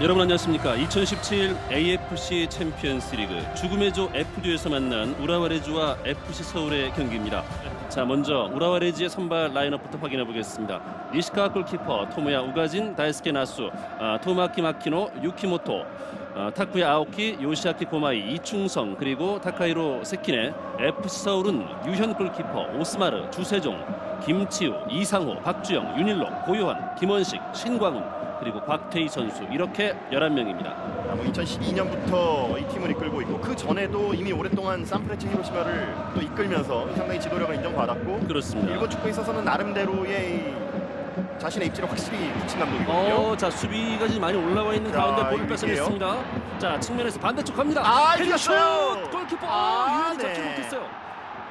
여러분 안녕하십니까? 2017 AFC 챔피언스 리그 죽음의 조 F2에서 만난 우라와레즈와 FC 서울의 경기입니다. 자 먼저 우라와레즈의 선발 라인업부터 확인해 보겠습니다. 니시카 골키퍼 토모야 우가진 다이스케 나수 아, 토마키 마키노 유키모토 아, 타쿠야 아오키 요시아키 고마이 이충성 그리고 타카이로 세키네 FC 서울은 유현 골키퍼 오스마르 주세종 김치우 이상호 박주영 윤일록 고요한 김원식 신광훈 그리고 곽태희 선수 이렇게 11명입니다. 아, 뭐 2012년부터 이 팀을 이끌고 있고 그 전에도 이미 오랫동안 산프레체 히로시마를 또 이끌면서 상당히 지도력을 인정받았고 그렇습니다. 일본 축구에 있어서는 나름대로의 이 자신의 입지를 확실히 붙인 감독이거든요. 어, 자 수비가 지금 많이 올라와 있는 자, 가운데 볼을 이게요. 뺏어냈습니다. 자 측면에서 반대쪽 갑니다. 아, 헤딩 이겼어요. 슛! 골키퍼 아, 유연히 잡지 네. 못했어요.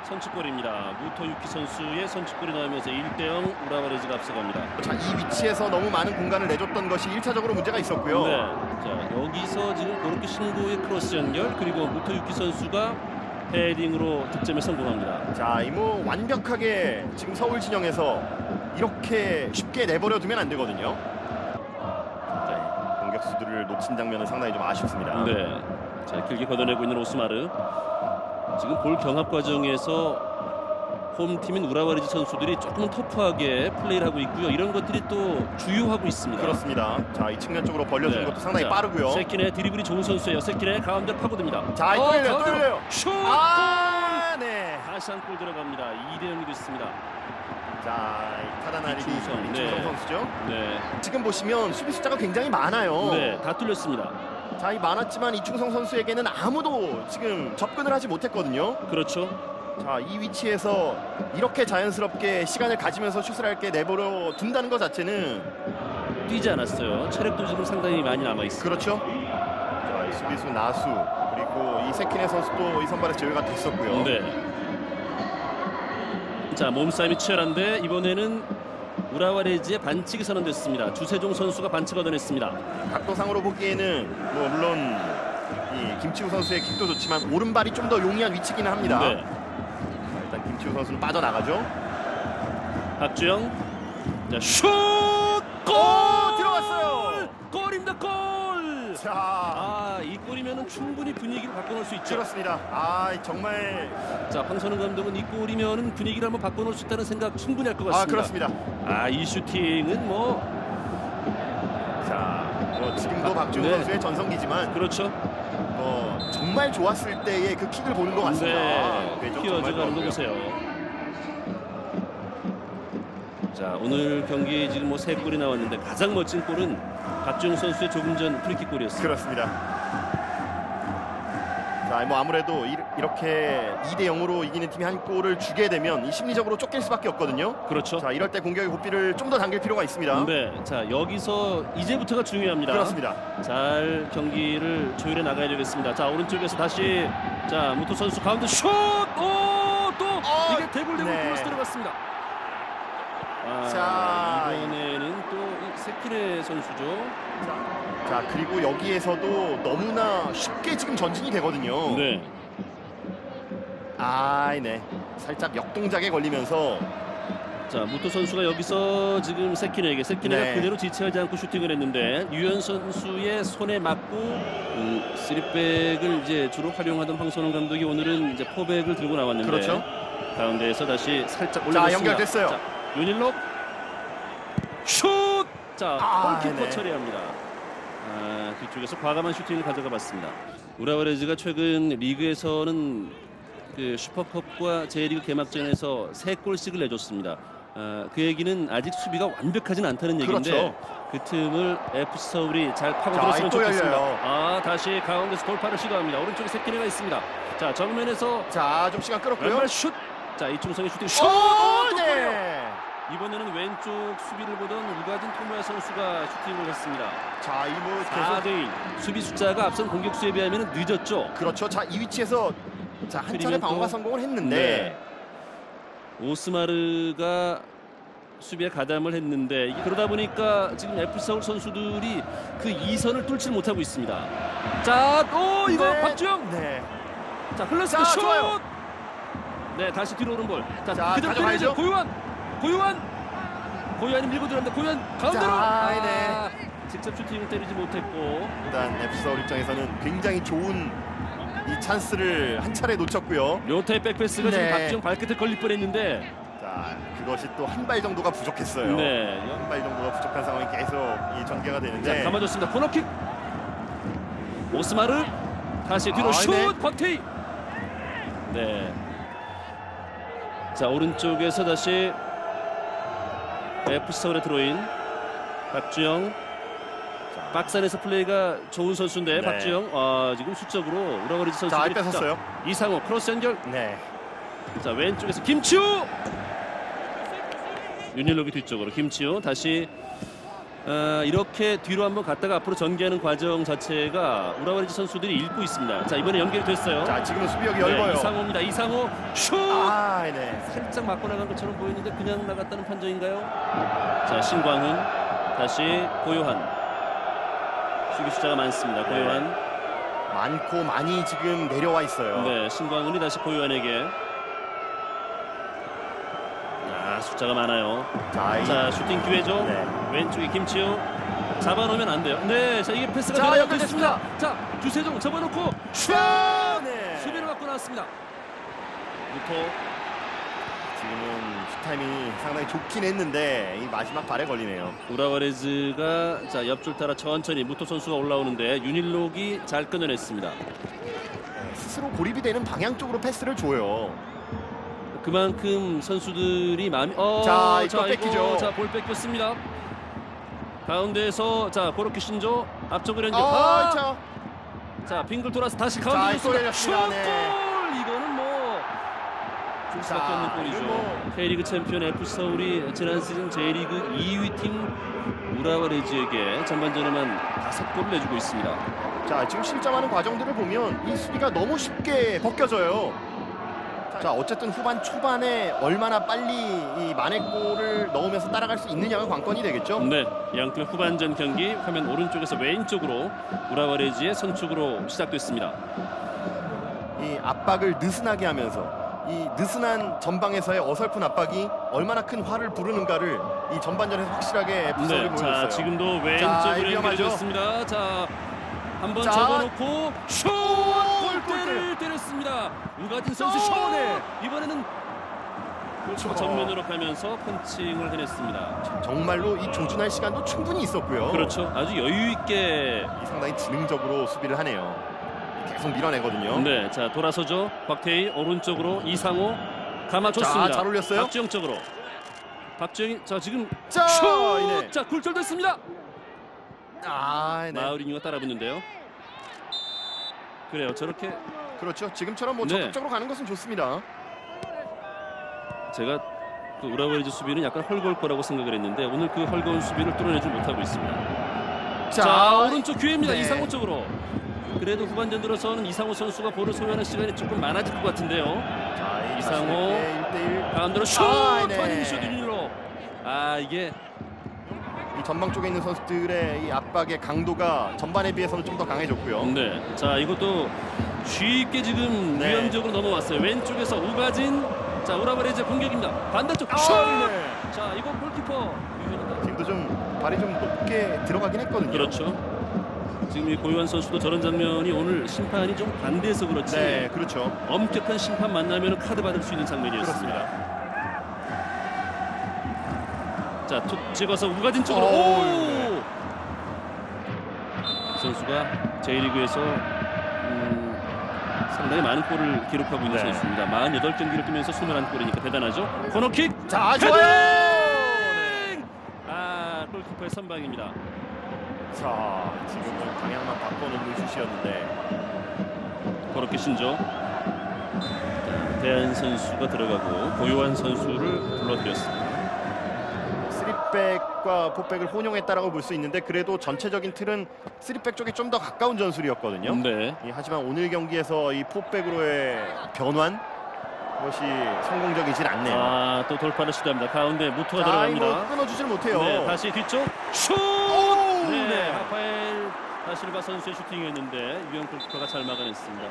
선취골입니다. 무토 유키 선수의 선취골이 나오면서 1대0 우라바레즈가 앞서갑니다. 자, 이 위치에서 너무 많은 공간을 내줬던 것이 1차적으로 문제가 있었고요. 네. 자 여기서 지금 고로키 신고의 크로스 연결 그리고 무토 유키 선수가 헤딩으로 득점에 성공합니다. 자, 이 뭐 완벽하게 지금 서울 진영에서 이렇게 쉽게 내버려 두면 안 되거든요. 자, 공격수들을 놓친 장면은 상당히 좀 아쉽습니다. 네. 자, 길게 걷어내고 있는 오스마르. 지금 볼 경합 과정에서 홈팀인 우라와리지 선수들이 조금 터프하게 플레이를 하고 있고요. 이런 것들이 또 주요하고 있습니다. 그렇습니다. 자, 이 측면 쪽으로 벌려주는 네. 것도 상당히 자, 빠르고요. 세킨의 드리블이 좋은 선수예요. 세킨의 가운데 파고듭니다. 자, 또 가운데로 열려요. 슛! 아, 네. 골! 다시 한 골 들어갑니다. 2대 0이 됐습니다. 자, 이 타다나리 이충성 네. 선수죠. 네. 지금 보시면 수비 숫자가 굉장히 많아요. 네, 다 뚫렸습니다. 자, 이 많았지만 이충성 선수에게는 아무도 지금 접근을 하지 못했거든요. 그렇죠. 자, 이 위치에서 이렇게 자연스럽게 시간을 가지면서 슛을 할게 내버려 둔다는 것 자체는 뛰지 않았어요. 체력도 지금 상당히 많이 남아 있습니다. 그렇죠. 자, 이 수비수 나수 그리고 이 세키네 선수도 이 선발에서 제외가 됐었고요. 네. 자 몸싸움이 치열한데 이번에는 우라와레즈의 반칙이 선언됐습니다. 주세종 선수가 반칙 얻어냈습니다. 각도상으로 보기에는 뭐 물론 이 김치우 선수의 킥도 좋지만 오른발이 좀 더 용이한 위치기는 합니다. 네. 자, 일단 김치우 선수는 빠져나가죠. 박주영. 자 슛! 골! 오, 들어갔어요. 골입니다. 골! 자, 아, 이 골이면은 충분히 분위기를 바꿔놓을 수 있죠. 그렇습니다. 아, 정말 자, 황선우 감독은 이 골이면은 분위기를 한번 바꿔놓을 수 있다는 생각 충분히 할 것 같습니다. 아 그렇습니다. 아, 이 슈팅은 뭐 자, 뭐 지금도 박주호 네. 선수의 전성기지만 그렇죠. 뭐 정말 좋았을 때의 그 킥을 보는 것 같습니다. 네, 네, 좀 휘어져 정말 가는 거. 보세요. 자, 오늘 경기 지금 뭐 세 골이 나왔는데 가장 멋진 골은 박주영 선수의 조금 전 프리킥 골이었습니다. 그렇습니다. 자, 뭐 아무래도 이- 이렇게 2대 0으로 이기는 팀이 한 골을 주게 되면 이 심리적으로 쫓길 수밖에 없거든요. 그렇죠. 자, 이럴 때 공격의 고삐를 좀 더 당길 필요가 있습니다. 네, 자 여기서 이제부터가 중요합니다. 그렇습니다. 잘 경기를 조율해 나가야 되겠습니다. 자 오른쪽에서 다시 자 무토 선수 가운데 슛! 오 또 어, 이게 대굴대굴 네. 크로스 들어갔습니다. 아, 자, 이번에는 또이 세키레 선수죠. 자, 그리고 여기에서도 너무나 쉽게 지금 전진이 되거든요. 네. 아, 네. 살짝 역동작에 걸리면서 자 무토 선수가 여기서 지금 세키네에게 세키네가 네. 그대로 지체하지 않고 슈팅을 했는데 유현 선수의 손에 맞고 음, 쓰리백을 이제 주로 활용하던 황선홍 감독이 오늘은 이제 포백을 들고 나왔는데 그렇죠. 가운데에서 다시 살짝 자, 올렸습니다. 연결됐어요. 자, 윤일록 슛! 자 아, 골키퍼 네. 처리합니다. 아, 뒤쪽에서 과감한 슈팅을 가져가 봤습니다. 우라와레즈가 최근 리그에서는 그 슈퍼컵과 J리그 개막전에서 세 골씩을 내줬습니다. 아, 그 얘기는 아직 수비가 완벽하진 않다는 얘기인데 그렇죠. 그 틈을 FC 서울이 잘 자, 파고들었으면 또 좋겠습니다. 열려요. 아 다시 가운데서 돌파를 시도합니다. 오른쪽에 세키네가 있습니다. 자 정면에서 자, 좀 시간 끌었고요. 왼발 슛! 자 이충성의 슈팅 슛! 오! 네. 이번에는 왼쪽 수비를 보던 우가진 토모야 선수가 슈팅을 했습니다. 자, 이뭐 계속 4대1 수비 숫자가 앞선 공격수에 비하면 늦었죠. 그렇죠. 자, 이 위치에서 자, 한 차례 그리고 방어가 또- 성공을 했는데 네. 오스마르가 수비에 가담을 했는데 이게 그러다 보니까 지금 FC 서울 선수들이 그 이선을 뚫지 못하고 있습니다. 자, 또 이거 네. 박주영. 네. 자, 흘렀습니다. 자, 슛! 좋아요. 네, 다시 뒤로 오는 볼. 자, 자, 그대로 가져가야죠. 때리죠. 고요한. 고요한. 고요한이 밀고 들어갑니다. 고요한 가운데로. 자, 아, 네. 직접 슈팅을 때리지 못했고 일단 FC 서울 입장에서는 굉장히 좋은 이 찬스를 한 차례 놓쳤고요. 료타의 백패스가 지금 네. 박지영 발끝에 걸릴 뻔했는데 자, 그것이 또 한 발 정도가 부족했어요. 네. 한 발 정도가 부족한 상황이 계속 이 전개가 되는데 자, 감아줬습니다. 코너킥. 오스마르 다시 뒤로 아, 슛. 네. 박태희. 네. 자 오른쪽에서 다시 FC 서울에 들어인 박주영. 박스 안에서 플레이가 좋은 선수인데 네. 박주영 아, 지금 수적으로 우라거리지 자, 선수들이 뺏었어요. 자, 이상호 크로스 연결 네. 자 왼쪽에서 김치우 윤일록이 뒤쪽으로 김치우 다시 아, 이렇게 뒤로 한번 갔다가 앞으로 전개하는 과정 자체가 우라와리지 선수들이 읽고 있습니다. 자 이번에 연결이 됐어요. 자, 지금은 수비력이 네, 넓어요. 이상호입니다. 이상호 슛 아, 네. 살짝 맞고 나간 것처럼 보이는데 그냥 나갔다는 판정인가요? 자 신광훈 다시 고요한 수비 숫자가 많습니다. 고요한 많고 많이 지금 내려와 있어요. 네, 신광훈이 다시 고요한에게. 아, 숫자가 많아요. 자, 슈팅 기회죠. 네. 왼쪽에 김치우. 잡아놓으면 안 돼요. 네, 자 이게 패스가 자, 연결됐습니다. 자, 주세종 접어놓고 슛! 네. 수비를 받고 나왔습니다. 무토. 지금은 슈타임이 상당히 좋긴 했는데 이 마지막 발에 걸리네요. 우라와레즈가 자 옆줄 따라 천천히 무토 선수가 올라오는데 윤일록이 잘 끊어냈습니다. 네, 스스로 고립이 되는 방향 쪽으로 패스를 줘요. 그만큼 선수들이 마음이 어, 자, 이거 뺏기죠. 자, 볼 뺏겼습니다. 가운데에서 자 고로키 신조 앞쪽으로 연결. 아, 아, 자, 자 빙글 돌아서 다시 자, 가운데 이골 줬습니다. 열렸습니다. 슛골 네. 이거는 뭐줄 수밖에 자, 없는 골이죠. 뭐- K리그 챔피언 FC 서울이 지난 시즌 J리그 2위 팀 우라와레즈에게 전반전에만 다섯 골을 내주고 있습니다. 자, 지금 실점하는 과정들을 보면 이 수비가 너무 쉽게 벗겨져요. 자, 어쨌든 후반 초반에 얼마나 빨리 이 만회골을 넣으면서 따라갈 수 있느냐가 관건이 되겠죠. 네, 양팀 후반전 경기 화면 오른쪽에서 왼쪽으로 우라와레즈의 선축으로 시작됐습니다. 이 압박을 느슨하게 하면서 이 느슨한 전방에서의 어설픈 압박이 얼마나 큰 화를 부르는가를 이 전반전에서 확실하게 에피소드를 네, 보여줬어요. 자 지금도 자, 왼쪽으로 위험하죠. 연결됐습니다. 자, 한번 자. 접어놓고 슛! 골, 골대를 때렸습니다. 우가진 선수 슛! 슛네 이번에는 저- 정면으로 가면서 펀칭을 해냈습니다. 정말로 이 조준할 시간도 충분히 있었고요. 그렇죠. 아주 여유 있게 이 상당히 지능적으로 수비를 하네요. 계속 밀어내거든요. 네, 자 돌아서죠. 박태희 오른쪽으로 이상호 감아줬습니다. 자, 잘 올렸어요. 박지영 쪽으로. 박지영이 자 지금 자, 슛! 이네. 자 굴절됐습니다. 아, 네. 마우리뉴가 따라붙는데요. 그래요. 저렇게 그렇죠. 지금처럼 뭐 네. 적극적으로 가는 것은 좋습니다. 제가 그 우라와리즈 수비는 약간 헐거울 거라고 생각을 했는데 오늘 그 헐거운 수비를 뚫어내지 못하고 있습니다. 자, 오른쪽 기회입니다. 네. 이상호 쪽으로. 그래도 후반전 들어서는 이상호 선수가 볼을 소유하는 시간이 조금 많아질 것 같은데요. 자, 이상호. 1대1 가운데로 슛! 아, 네. 터닝 슛 1로. 아 이게 이 전방 쪽에 있는 선수들의 이 압박의 강도가 전반에 비해서는 좀 더 강해졌고요. 네. 자 이것도 쉽게 지금 네. 위험적으로 넘어왔어요. 왼쪽에서 우가진. 자 우라바레즈 공격입니다. 반대쪽 슛! 아, 네. 자 이거 골키퍼 유현이가 지금도 좀 발이 좀 높게 들어가긴 했거든요. 그렇죠. 지금 이 고요한 선수도 저런 장면이 오늘 심판이 좀 반대해서 그렇지 네, 그렇죠. 엄격한 심판 만나면 카드 받을 수 있는 장면이었습니다. 그렇습니다. 자, 툭 찍어서 우가진 쪽으로 오! 네. 선수가 J리그에서 음, 상당히 많은 골을 기록하고 있는 네. 선수입니다. 48경기를 뛰면서 21골이니까 대단하죠. 코너킥 자! 좋아요. 네. 아, 골키퍼의 선방입니다. 자, 지금은 방향만 바꿔놓는 슛이었는데 그렇게 자, 대한 선수가 들어가고 고요한 선수를 불러들였습니다. 쓰리백과 포백을 혼용했다라고 볼 수 있는데 그래도 전체적인 틀은 쓰리백 쪽에 좀 더 가까운 전술이었거든요. 네. 예, 하지만 오늘 경기에서 이 포백으로의 변환 그것이 성공적이진 않네요. 아, 또 돌파를 시도합니다. 가운데 무토가 자, 들어갑니다. 끊어주질 못해요. 네, 다시 뒤쪽 슛! 오, 네, 네. 하파엘 다실바 선수의 슈팅이었는데 유영 골키퍼가 잘 막아냈습니다.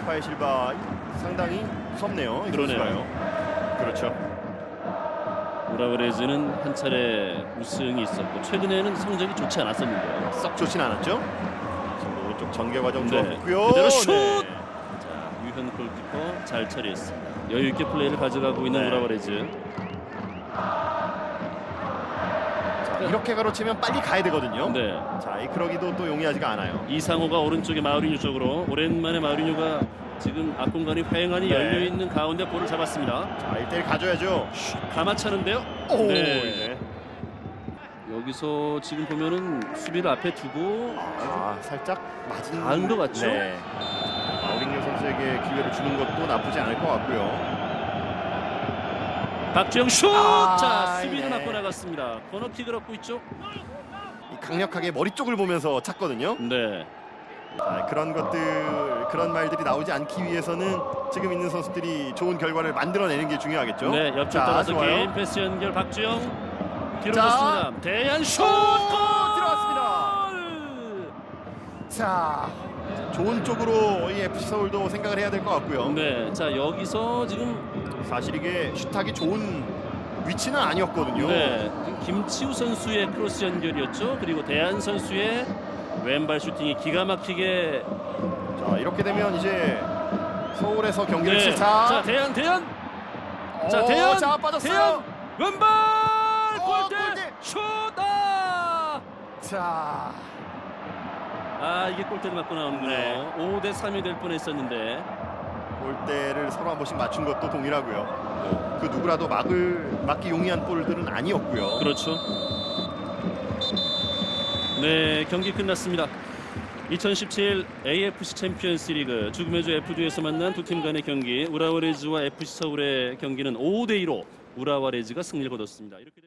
라파엘 실바 상당히 무섭네요. 이 그러네요. 선수가요. 그렇죠. 우라와레즈는 한 차례 우승이 있었고 최근에는 성적이 좋지 않았었는데요. 썩 좋진 않았죠. 지금 오른쪽 전개 과정 네. 좋았고요. 그대로 슛! 네. 자, 유현 골키퍼 잘 처리했습니다. 여유 있게 플레이를 가져가고 있는 네. 우라와레즈. 자, 이렇게 가로채면 빨리 가야 되거든요. 네. 자, 이 그러기도 또 용이하지가 않아요. 이상호가 오른쪽에 마우리뉴 쪽으로 오랜만에 마우리뉴가 지금 앞공간이 휑하니 네. 열려 있는 가운데 볼을 잡았습니다. 자, 1대1 가져야죠. 가마차는데요. 오, 네. 네. 여기서 지금 보면은 수비를 앞에 두고 아, 살짝 맞은 닿은 것 같죠? 네. 마우링요 선수에게 기회를 주는 것도 나쁘지 않을 것 같고요. 박주영 슛! 아, 자 수비는 네. 맞고 나갔습니다. 코너킥을 얻고 있죠? 이 강력하게 머리 쪽을 보면서 찼거든요. 네. 자, 그런 것들, 그런 말들이 나오지 않기 위해서는 지금 있는 선수들이 좋은 결과를 만들어내는 게 중요하겠죠. 네, 옆쪽 자, 따라서. 개인 패스 연결 박주영 뒤로 자. 넣습니다. 대한 슛! 들어갔습니다. 자, 좋은 쪽으로 이 FC 서울도 생각을 해야 될 것 같고요. 네, 자 여기서 지금 사실 이게 슛하기 좋은 위치는 아니었거든요. 네, 김치우 선수의 크로스 연결이었죠. 그리고 대한 선수의 왼발 슈팅이 기가 막히게 자, 이렇게 되면 이제 서울에서 경기를 네. 치 자, 자, 대한 대한 자 오, 대한 자 빠졌어요. 대한 왼발 어, 골대 골대. 슛다. 자, 아 이게 골대를 맞고 나오는군요. 네. 5대 3이 될 뻔했었는데 골대를 서로 한 번씩 맞춘 것도 동일하고요. 그 누구라도 막을 막기 용이한 볼들은 아니었고요. 그렇죠. 네 경기 끝났습니다. 2017 AFC 챔피언스 리그 죽음의 조 F2에서 만난 두 팀 간의 경기 우라와레즈와 FC 서울의 경기는 5대 2로 우라와레즈가 승리를 거뒀습니다. 이렇게